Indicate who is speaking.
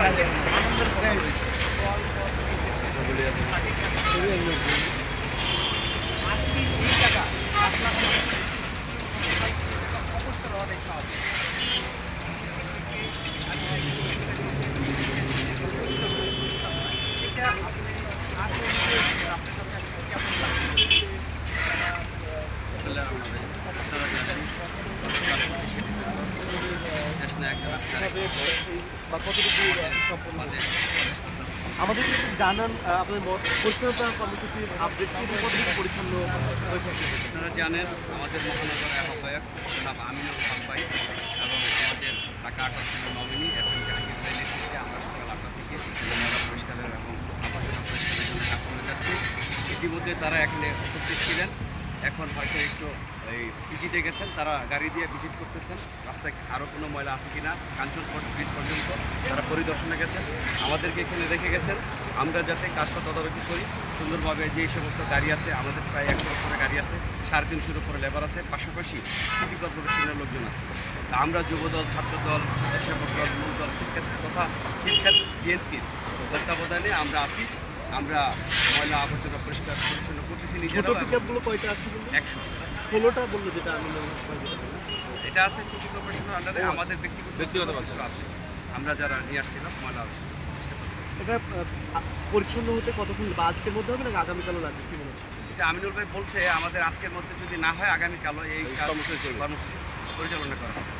Speaker 1: আপনারা জানেন, গতকাল 25শে ডিসেম্বর দেশনা একটা রাস্তায়
Speaker 2: বা কতটুকু সম্পূর্ণ
Speaker 1: আমাদের
Speaker 2: আমাদের জানান আপনাদের পরিচ্ছন্নতা কর্মসূচির আপডেট পরিচ্ছন্ন
Speaker 1: আপনারা জানেন আমাদের মহানগর আহ্বায়ক জনাব আমিনুল হক ভাই এবং আমাদের ঢাকা আঠাশ নমিনি এস এম জাহাঙ্গীর ভাই নেতৃত্বে আমরা সকাল আটটা থেকে পরিষ্কারের এবং আপাতত পরিষ্কারের জন্য কাজ করে যাচ্ছি। ইতিমধ্যে তারা এখানে উপস্থিত ছিলেন। এখন হয়তো একটু এই ভিজিটে গেছেন, তারা গাড়ি দিয়ে ভিজিট করতেছেন। রাস্তায় আরও কোনো ময়লা আছে কিনা কাঞ্চনপট ব্রিজ পর্যন্ত তারা পরিদর্শনে গেছেন। আমাদেরকে এখানে রেখে গেছেন। আমরা যাতে কাজটা তদারকি করি, সুন্দরভাবে যে সমস্ত গাড়ি আছে, আমাদের প্রায় একশো উপরে গাড়ি আছে, সাড়ে তিনশোর উপরে লেবার আছে, পাশাপাশি সিটি কর্পোরেশনের লোকজন আছে। তা আমরা যুবদল, ছাত্রদল, স্বেচ্ছাসেবক দল মূল দল শিক্ষার্থী তথা শিক্ষার্থী বিএনপির তত্ত্বাবধানে আমরা আছি। আমরা ময়লা আবর্জনা পরিষ্কার পরিচ্ছন্ন করতেছি
Speaker 2: ছোট পিকআপগুলো কয়টা আছে
Speaker 1: একশো।
Speaker 2: ষোলোটা বলল যেটা আমি।
Speaker 1: এটা আছে সিটি কর্পোরেশনের আন্ডারে আমাদের ব্যক্তিগত ব্যক্তিগত আছে। আমরা যারা নিয়ে আসছিলাম ময়লা
Speaker 2: এটা পরিচ্ছন্ন হতে কতক্ষণ বা আজকের মধ্যে হবে নাকি আগামীকালও লাগবে? কি মনে
Speaker 1: এটা আমিনুল ভাই বলছে আমাদের আজকের মধ্যে যদি না হয় আগামীকালও এই কর্মসূচি পরিচালনা করা হবে।